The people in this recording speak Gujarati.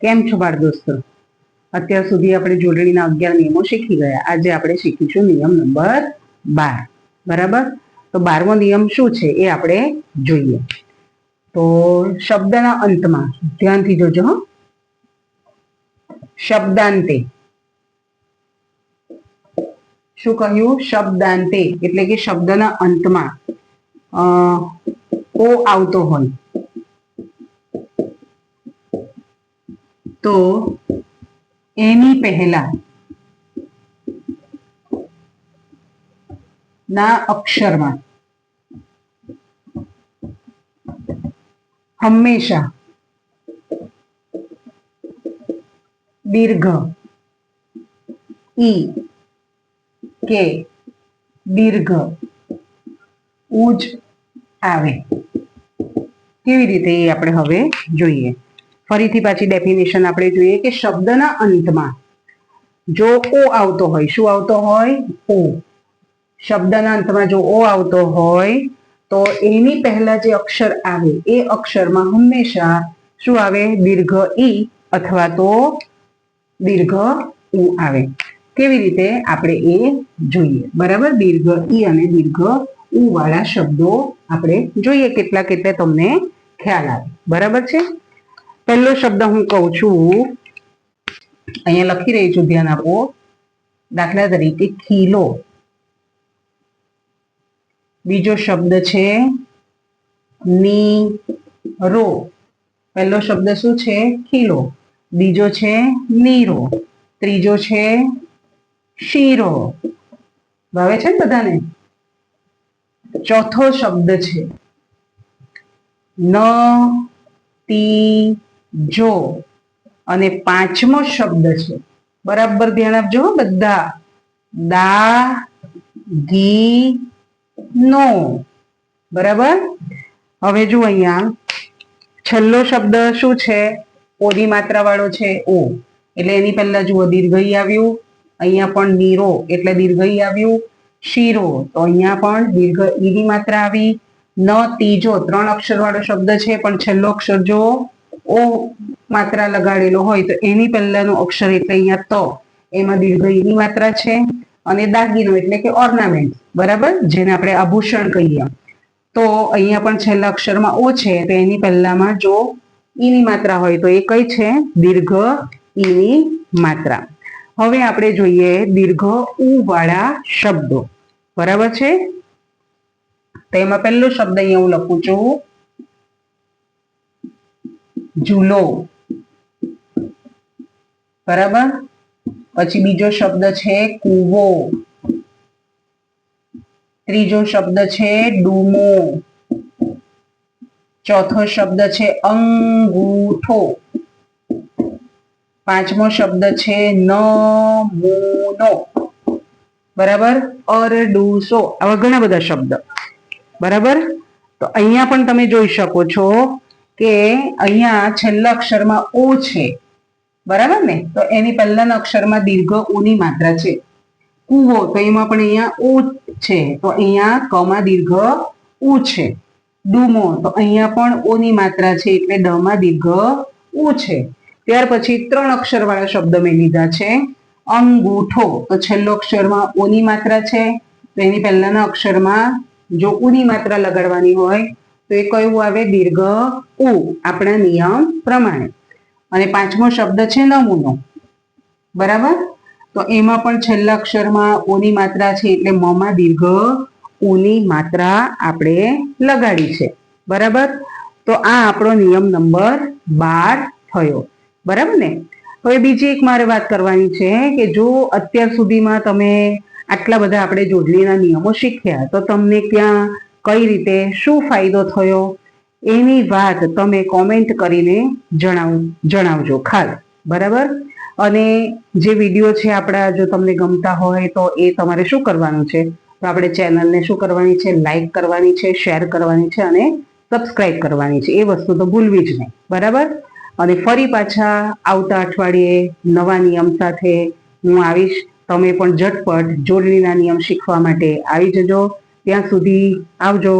કેમ છો બાળ દોસ્તો? અત્યાર સુધી આપણે જોડણીના અગિયાર નિયમો શીખી ગયા. આજે આપણે શીખીશું નિયમ નંબર બાર. બરાબર? તો બારમો નિયમ શું છે એ આપણે જોઈએ. તો શબ્દના અંતમાં ધ્યાનથી જોજો હો. શબ્દાંતે. શું કહ્યું? શબ્દાંતે. એટલે કે શબ્દના અંતમાં અ, ઓ આવતો હોય. તો એની પહેલા ના અક્ષરમાં હંમેશા દીર્ઘ ઈ કે દીર્ઘ ઉજ આવે કેવી રીતે એ આપણે હવે જોઈએ? ફરીથી પાછી ડેફિનેશન આપણે જોઈએ કે શબ્દના અંતમાં જો ઓ આવતો હોય, શું આવતો હોય? ઓ. શબ્દના અંતમાં જો ઓ આવતો હોય, તો એની પહેલા જે અક્ષર આવે, એ અક્ષરમાં હંમેશા શું આવે? દીર્ઘ ઈ અથવા તો દીર્ઘ ઉ આવે. કેવી રીતે? આપણે એ જોઈએ. બરાબર? દીર્ઘ ઈ અને દીર્ઘ ઉ વાળા શબ્દો આપણે જોઈએ. કેટલા કેટલા તમને ખ્યાલ આવે. બરાબર છે? પહેલો શબ્દ હું કહું છું, અહીંયા લખી રહી છું, ધ્યાન આપો. દાખલા તરીકે, ખીલો. બીજો શબ્દ છે ની રો પહેલો શબ્દ શું છે? ખીલો. બીજો છે, નીરો. ત્રીજો છે, શીરો. ભાવે છે ને બધાને? ચોથો શબ્દ છે, ન, તી જો. અને પાંચમો શબ્દ છે. બરાબર ધ્યાન આપજો બધા. દા ગી નો. બરાબર? હવે જુઓ અહીંયા. છેલ્લો શબ્દ શું છે? ઓની માત્રા વાળો છે ઓ. એટલે એની પહેલા જુઓ, દીર્ઘઈ આવ્યું. અહીંયા પણ નીરો એટલે દીર્ઘઈ આવ્યું. શીરો. તો અહીંયા પણ દીર્ઘ ઈની માત્રા આવી. ન ત્રીજો ત્રણ અક્ષર વાળો શબ્દ છે, પણ છેલ્લો અક્ષર જો ઓ માત્રા લગાડેલો હોય તો એની પહેલાનો અક્ષર એટલે અહીંયા તો. એમાં દીર્ઘ ઈની માત્રા છે અને દાગીનો એટલે કે ઓર્નામેન્ટ બરાબર? જેને આપણે આભૂષણ કહીએ. તો અહીંયા પણ છેલ્લા અક્ષરમાં ઓ છે, તો એની પહેલામાં જો ઈની માત્રા હોય તો એ કઈ છે? દીર્ઘ ઈની માત્રા. હવે આપણે જોઈએ દીર્ઘ ઉ વાળા શબ્દો. બરાબર છે? તો એમાં પહેલો શબ્દ અહીંયા હું લખું છું. ઝૂલો બરાબર? પછી બીજો શબ્દ છે કૂવો. ત્રીજો શબ્દ છે ડૂમો. ચોથો શબ્દ છે અંગૂઠો. પાંચમો શબ્દ છે નમૂનો. બરાબર? અરડુસો. આવા ઘણા બધા શબ્દ. બરાબર? તો અહીંયા પણ તમે જોઈ શકો છો કે અહીંયા છેલ્લા અક્ષરમાં ઓ છે. બરાબર ને? તો એની પહેલાના અક્ષરમાં દીર્ઘ ઓની માત્રા છે. કુવો, તો એમાં પણ અહીંયા ઓ છે. તો અહીંયા કમાં દીર્ઘ ઉ છે. ડુમો, તો અહીંયા પણ ઓની માત્રા છે એટલે ડમાં દીર્ઘ ઉ છે. ત્યાર પછી ત્રણ અક્ષર વાળા શબ્દ મેં લીધા છે. અંગૂઠો, તો છેલ્લો અક્ષરમાં ઓની માત્રા છે. તો એની પહેલાના અક્ષરમાં જો ઉની માત્રા લગાડવાની હોય તો એ કયું આવે? દીર્ઘ ઉ, આપણા નિયમ પ્રમાણે. અને પાંચમો શબ્દ છે નમૂનો. બરાબર? તો એમાં પણ છેલ્લા અક્ષરમાં ઓની માત્રા છે એટલે મમાં દીર્ઘ ઉની માત્રા આપણે લગાડી છે. બરાબર? તો આ આપણો નિયમ નંબર બાર થયો. બરાબર ને? હવે બીજી એક મારે વાત કરવાની છે કે જો અત્યાર સુધીમાં તમે આટલા બધા આપણે જોડણીના નિયમો શીખ્યા, તો તમને ક્યાં કઈ રીતે શું ફાયદો થયો એની વાત તમે કોમેન્ટ કરીને જણાવ, જણાવજો ખાલ બરાબર? અને જે વીડિયો છે આપણા, જો તમને ગમતા હોય તો એ તમારે શું કરવાનું છે? તો આપણે ચેનલને શું કરવાની છે? લાઈક કરવાની છે શેર કરવાની છે અને સબસ્ક્રાઇબ કરવાની છે. એ વસ્તુ તો ભૂલવી જ નહીં, બરાબર? અને ફરી પાછા આવતા અઠવાડિયે નવા નિયમ સાથે હું આવીશ. તમે પણ ઝટપટ જોડણીના નિયમ શીખવા માટે આવી જજો. ત્યાં સુધી આવજો.